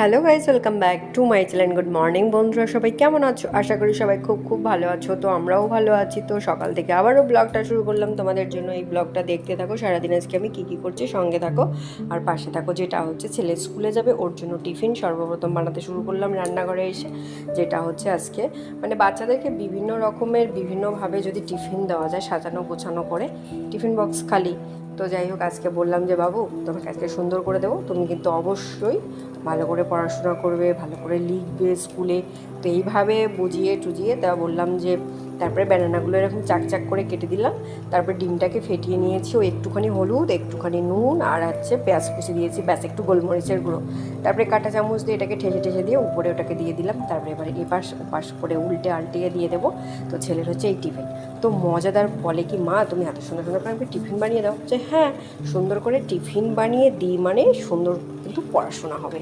Hello guys welcome back to my channel good morning বন্ধুরা, সবাই কেমন আছো? আশা করি সবাই খুব খুব ভালো আছো, তো আমরাও ভালো আছি। তো সকাল থেকে আবারও ব্লগটা শুরু করলাম। তোমাদের জন্য এই ব্লগটা দেখতে থাকো। সারাদিন আজকে আমি কী কী করছি সঙ্গে থাকো। আর পাশে থাকো, যেটা হচ্ছে ছেলে স্কুলে যাবে, ওর জন্য টিফিন সর্বপ্রথম বানাতে শুরু করলাম রান্নাঘরে এসে। যেটা হচ্ছে আজকে মানে বাচ্চাদেরকে বিভিন্ন রকমের, বিভিন্নভাবে যদি টিফিন দেওয়া যায়, সাজানো গোছানো করে, টিফিন বক্স খালি। তো যাই হোক, আজকে বললাম যে, বাবু, তোমাকে আজকে সুন্দর করে দেবো। তুমি কিন্তু অবশ্যই ভালো করে পড়াশোনা করবে, ভালো করে লিখবে স্কুলে। তো এইভাবে বুঝিয়ে টুজিয়ে তা বললাম যে, তারপরে ব্যানানাগুলো এরকম চাক চাক করে কেটে দিলাম। তারপরে ডিমটাকে ফেটিয়ে নিয়েছি। ও একটুখানি হলুদ, একটুখানি নুন আর হচ্ছে পেঁয়াজ কুচি দিয়েছি, ব্যাস একটু গোলমরিচের গুঁড়ো। তারপরে কাঁটা চামচ দিয়ে এটাকে ঠেসে ঠেসে দিয়ে উপরে ওটাকে দিয়ে দিলাম। তারপরে এবারে এপাশ ওপাশ করে উল্টে আল্টিয়ে দিয়ে দেবো। তো ছেলের হচ্ছে এই টিফিন। তো মজাদার বলে কি, মা, তুমি এত সুন্দর সুন্দর করে টিফিন বানিয়ে দাও। যে হ্যাঁ সুন্দর করে টিফিন বানিয়ে দিই মানে সুন্দর কিন্তু পড়াশোনা হবে।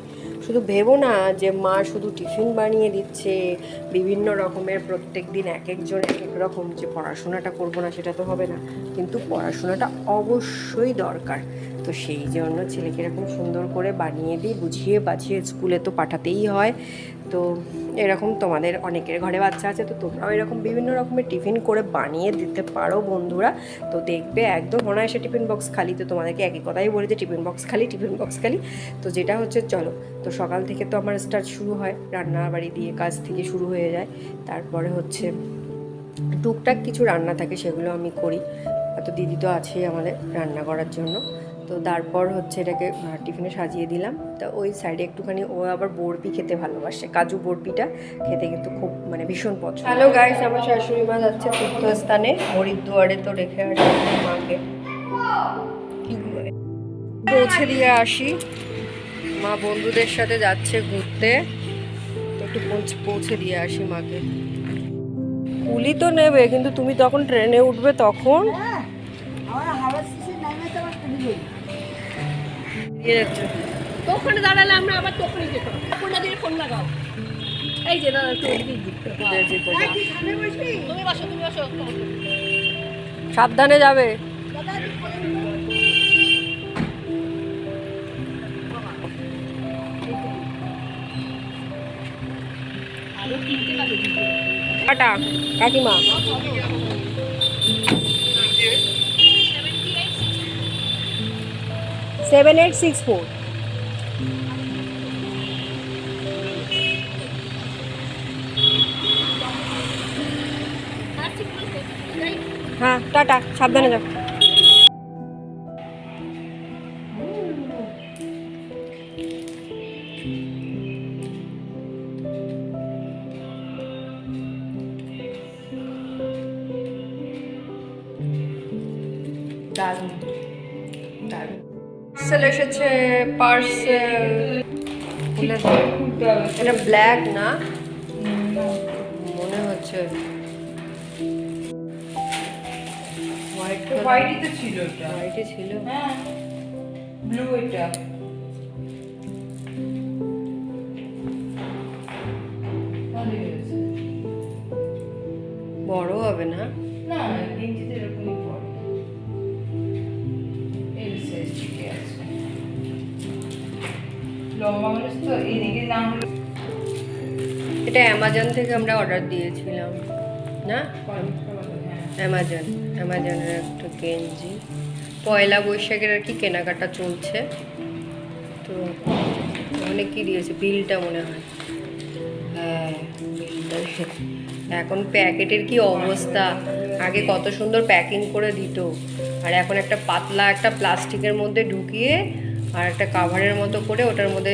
শুধু ভেবো না যে মা শুধু টিফিন বানিয়ে দিচ্ছে, বিভিন্ন রকমের প্রত্যেক দিন এক একজন এক এক রকম যে পড়াশোনাটা করব না সেটা তো হবে না। কিন্তু পড়াশোনাটা অবশ্যই দরকার। তো সেই জন্য ছেলেকে এরকম সুন্দর করে বানিয়ে দিই, বুঝিয়ে বাঝিয়ে স্কুলে তো পাঠাতেই হয়। তো এরকম তোমাদের অনেকের ঘরে বাচ্চা আছে, তো তোমরাও এরকম বিভিন্ন রকমের টিফিন করে বানিয়ে দিতে পারো বন্ধুরা। তো দেখবে একদম মনে হয় অনায়াসে টিফিন বক্স খালি, তো তোমাদেরকে একই কথাই বলে যে টিফিন বক্স খালি, টিফিন বক্স খালি। তো যেটা হচ্ছে চলো, তো সকাল থেকে তো আমার স্টার্ট শুরু হয় রান্না বাড়ি দিয়ে কাজ থেকে শুরু হয়ে যায়। তারপরে হচ্ছে টুকটাক কিছু রান্না থাকে, সেগুলো আমি করি। তো দিদি তো আছেই আমাদের রান্না করার জন্য। তো তারপর হচ্ছে এটাকে টিফিনে সাজিয়ে দিলাম। তো ওই সাইডে একটুখানি ও আবার বরফি খেতে ভালোবাসে কাজু বরফিটা খেতে কিন্তু খুব মানে ভীষণ পছন্দ। হ্যালো গাইস আমার শাশুড়ি মা যাচ্ছে তীর্থস্থানে হরিদ্বারে তো রেখে আসি মাকে। পৌঁছে দিয়ে আসি। মা বন্ধুদের সাথে যাচ্ছে ঘুরতে। তো একটু পৌঁছ- পৌঁছে দিয়ে আসি মাকে। কুলি তো নেবে কিন্তু তুমি তখন ট্রেনে উঠবে তখন। তো ওখানে দাঁড়ালে আমরা আবার যেতাম। ফোন লাগাও। এই যে দাদা। তুমি বসো তুমি বসো। সাবধানে যাবে। কাকিমা। সেভেন এইট সিক্স ফোর হ্যাঁ টাটা সাবধানে যাও দারুণ দারুণ পার্সেল এসেছে পার্সেল এটা ব্ল্যাক না? মনে হচ্ছে। হোয়াইটই তো ছিল এটা। ছিল। হ্যাঁ। ব্লু এটা। বড় হবে না? না এটা অ্যামাজন থেকে আমরা অর্ডার দিয়েছিলাম, না? অ্যামাজন, অ্যামাজনের একটা গেঞ্জি। পয়লা বৈশাখের আর কি কেনাকাটা চলছে। তো অনেক কি দিয়েছে, বিলটা মনে হয়। হ্যাঁ এখন প্যাকেটের কি অবস্থা? আগে কত সুন্দর প্যাকিং করে দিত। আর এখন একটা পাতলা একটা প্লাস্টিকের মধ্যে ঢুকিয়ে আর একটা কাভারের মতো করে ওটার মধ্যে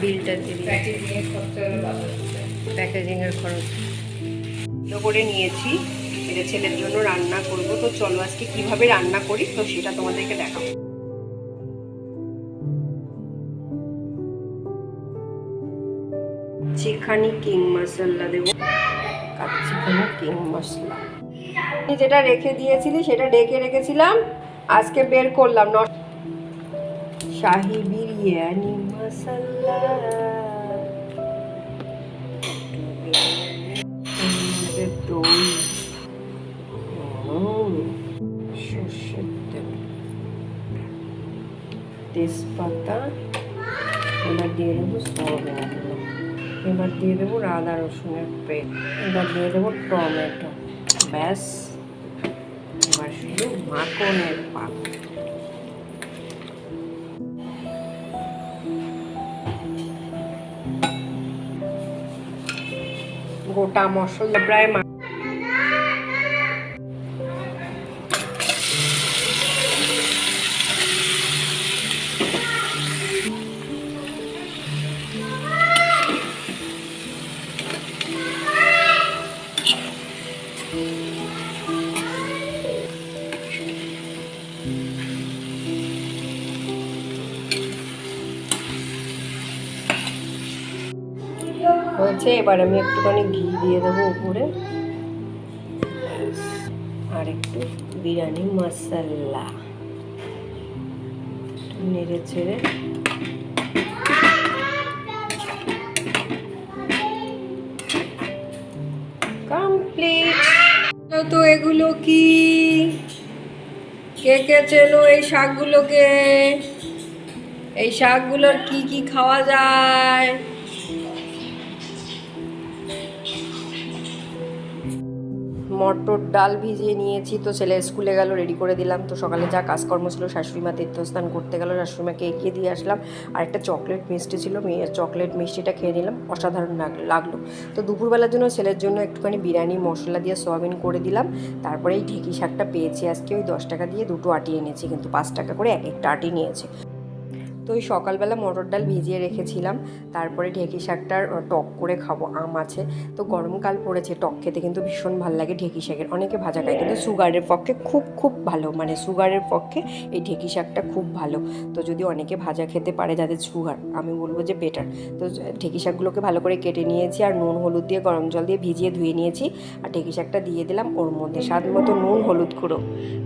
বিলটা দিয়ে প্যাকেজিংয়ের খরচা। করে নিয়েছি। এটা ছেলের জন্য রান্না করব। তো চলো আজকে কীভাবে রান্না করি? তো সেটা তোমাদেরকে দেখাবো। চিখানি কিং মশলা দেবো, কাচ্চিখানি কিং মশলা। যেটা রেখে দিয়েছিলি, সেটা ডেকে রেখেছিলাম। আজকে বের করলাম ন শাহি বিরিয়ানি মশলা সর্ষের দই হুম, সর্ষের তেল তেজপাতা এবার দিয়ে দেবো সয়াবিনগুলো এবার দিয়ে দেবো আদা রসুনের পেস্ট এবার দিয়ে গোটা মশলা প্রায় হয়েছে এবার আমি একটুখানি ঘি দিয়ে দেবো উপরে। আর একটু বিরিয়ানি মশলা নেড়ে ছেড়ে কমপ্লিট। তো এগুলো কি? কে কে চেনো এই শাকগুলোকে? এই শাকগুলোর কি কি খাওয়া যায়? মটর ডাল ভিজিয়ে নিয়েছি, তো ছেলে স্কুলে গেল রেডি করে দিলাম। তো সকালে যা কাজকর্ম ছিল, শাশুড়ি মা তীর্থস্থান করতে গেল, শাশুড়ি মাকে এগিয়ে দিয়ে আসলাম। আর একটা চকলেট মিষ্টি ছিল মেয়ের চকলেট মিষ্টিটা খেয়ে নিলাম, অসাধারণ লাগ- লাগল। তো দুপুরবেলার জন্য ছেলের জন্য একটুখানি বিরিয়ানি, মশলা দিয়ে সোয়াবিন করে দিলাম। তারপরে এই ঢেকি শাকটা পেয়েছি আজকে, ওই দশ টাকা দিয়ে দুটো আটি এনেছি, কিন্তু পাঁচ টাকা করে এক একটা আটি নিয়েছে। তো ওই সকালবেলা মটর ডাল ভিজিয়ে রেখেছিলাম। তারপরে ঢেকি শাকটার টক করে খাব, আম আছে। তো গরমকাল পড়েছে, টক খেতে কিন্তু ভীষণ ভালো লাগে ঢেকি শাকের। অনেকে ভাজা খায়, কিন্তু সুগারের পক্ষে খুব খুব ভালো। মানে সুগারের পক্ষে এই ঢেকি শাকটা খুব ভালো। তো যদি অনেকে ভাজা খেতে পারে যাদের সুগার, আমি বলব যে বেটার তো ঢেকি শাকগুলোকে ভালো করে কেটে নিয়েছি আর নুন, হলুদ দিয়ে, গরম জল দিয়ে ভিজিয়ে ধুয়ে নিয়েছি। আর ঢেকি শাকটা দিয়ে দিলাম ওর মধ্যে স্বাদ মতো নুন, হলুদ গুঁড়ো।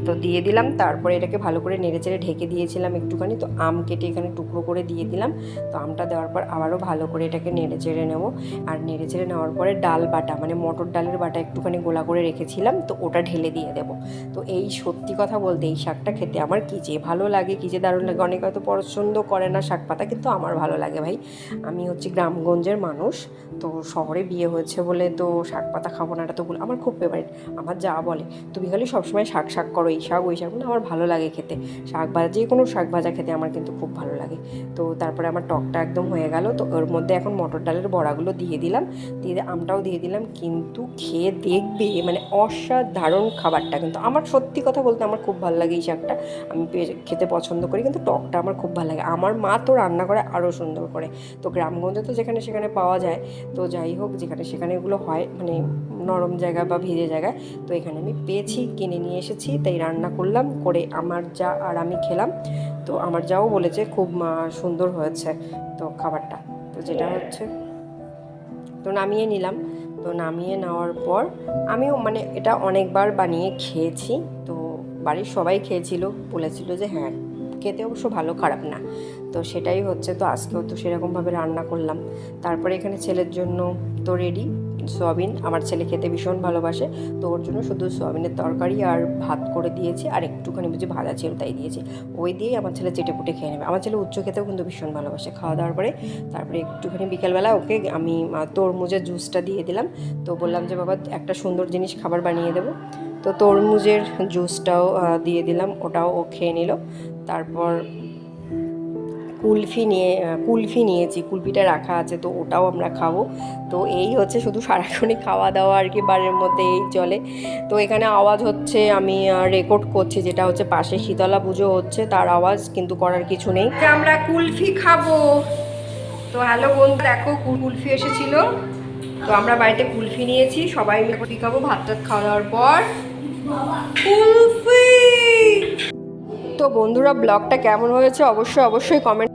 তো দিয়ে দিলাম, তারপরে এটাকে ভালো করে নেড়ে চেড়ে ঢেকে দিয়েছিলাম একটুখানি। তো আম কেটে এখানে টুকরো করে দিয়ে দিলাম। তো আমটা দেওয়ার পর আবারও ভালো করে এটাকে নেড়ে চেড়ে নেব। আর নেড়ে চেড়ে নেওয়ার পরে ডাল বাটা মানে মটর ডালের বাটা একটুখানি গোলা করে রেখেছিলাম, তো ওটা ঢেলে দিয়ে দেবো। তো এই সত্যি কথা বলতে এই শাকটা খেতে আমার কী যে ভালো লাগে, কি যে দারুণ লাগে। অনেকে হয়তো পছন্দ করে না শাক পাতা, কিন্তু আমার ভালো লাগে ভাই। আমি হচ্ছে গ্রামগঞ্জের মানুষ, তো শহরে বিয়ে হয়েছে বলে তো শাক পাতা খাব না, এটা তো আমার খুব ফেভারিট আমার যা বলে, তুমি খালি সবসময় শাক শাক করো, এই শাক, ওই শাক আমার ভালো লাগে খেতে। শাক ভাজা, যে কোনো শাক ভাজা খেতে আমার কিন্তু খুব ভালো লাগে। তো তারপরে আমার টকটা একদম হয়ে গেল। তো ওর মধ্যে এখন মটর ডালের বড়াগুলো দিয়ে দিলাম। দিয়ে আমটাও দিয়ে দিলাম। কিন্তু খেয়ে দেখবে মানে অসাধারণ খাবারটা কিন্তু। আমার সত্যি কথা বলতে আমার খুব ভালো লাগে এই শাকটা। আমি খেতে পছন্দ করি, কিন্তু টকটা আমার খুব ভালো লাগে। আমার মা তো রান্না করে আরও সুন্দর করে। তো গ্রামগঞ্জে তো যেখানে সেখানে পাওয়া যায়। তো যাই হোক, যেখানে সেখানে এগুলো হয় মানে নরম জায়গা বা ভিজে জায়গায়। তো এখানে আমি পেয়েছি, কিনে নিয়ে এসেছি, তাই রান্না করলাম, করে আমার যা আর আমি খেলাম। তো আমার যাও বলেছে, খুব সুন্দর হয়েছে তো খাবারটা। তো যেটা হচ্ছে, তো নামিয়ে নিলাম। তো নামিয়ে নেওয়ার পর আমিও মানে এটা অনেকবার বানিয়ে খেয়েছি। তো বাড়ির সবাই খেয়েছিল, বলেছিল যে হ্যাঁ খেতে অবশ্য ভালো, খারাপ না। তো সেটাই হচ্ছে, তো আজকেও তো সেরকমভাবে রান্না করলাম। তারপরে এখানে ছেলের জন্য তো রেডি সোয়াবিন আমার ছেলে খেতে ভীষণ ভালোবাসে, তো ওর জন্য শুধু সোয়াবিনের তরকারি আর ভাত করে দিয়েছি, আর একটুখানি বুঝি ভাজা ছিল তাই দিয়েছি। ওই দিয়েই আমার ছেলে চেটে পুটে খেয়ে নেবে। আমার ছেলে উচ্চ খেতেও কিন্তু ভীষণ ভালোবাসে খাওয়া দাওয়ার পরে। তারপরে একটুখানি বিকেলবেলা ওকে আমি তরমুজের জুসটা দিয়ে দিলাম। তো বললাম যে, বাবা, একটা সুন্দর জিনিস খাবার বানিয়ে দেবো। তো তরমুজের জুসটাও দিয়ে দিলাম, ওটাও ও খেয়ে নিল। তারপর কুলফি নিয়ে কুলফি নিয়েছি, কুলফিটা রাখা আছে, তো ওটাও আমরা খাব। তো এই হচ্ছে শুধু সারাক্ষণই খাওয়া দাওয়া আর কি, বাড়ির মধ্যে এই চলে। তো এখানে আওয়াজ হচ্ছে, আমি রেকর্ড করছি, যেটা হচ্ছে পাশে শীতলা পুজো হচ্ছে, তার আওয়াজ কিন্তু করার কিছু নেই। আমরা কুলফি খাব। তো হ্যালো বন্ধু দেখো কুল- কুলফি এসেছিল। তো আমরা বাড়িতে কুলফি নিয়েছি, সবাই মিলে কুলফি খাব, ভাত টাত খাওয়া দাওয়ার পর। কুলফি! তো বন্ধুরা, ব্লগটা কেমন হয়েছে? অবশ্যই অবশ্যই কমেন্ট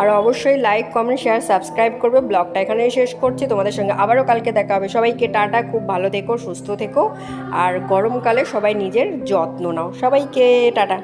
আর অবশ্যই লাইক কমেন্ট শেয়ার সাবস্ক্রাইব করবে। ব্লগটা এখানেই শেষ করছি। তোমাদের সঙ্গে আবারও কালকে দেখা হবে। সবাইকে টাটা, খুব ভালো থেকো, সুস্থ থেকো। আর গরমকালে সবাই নিজের যত্ন নাও। সবাইকে টাটা।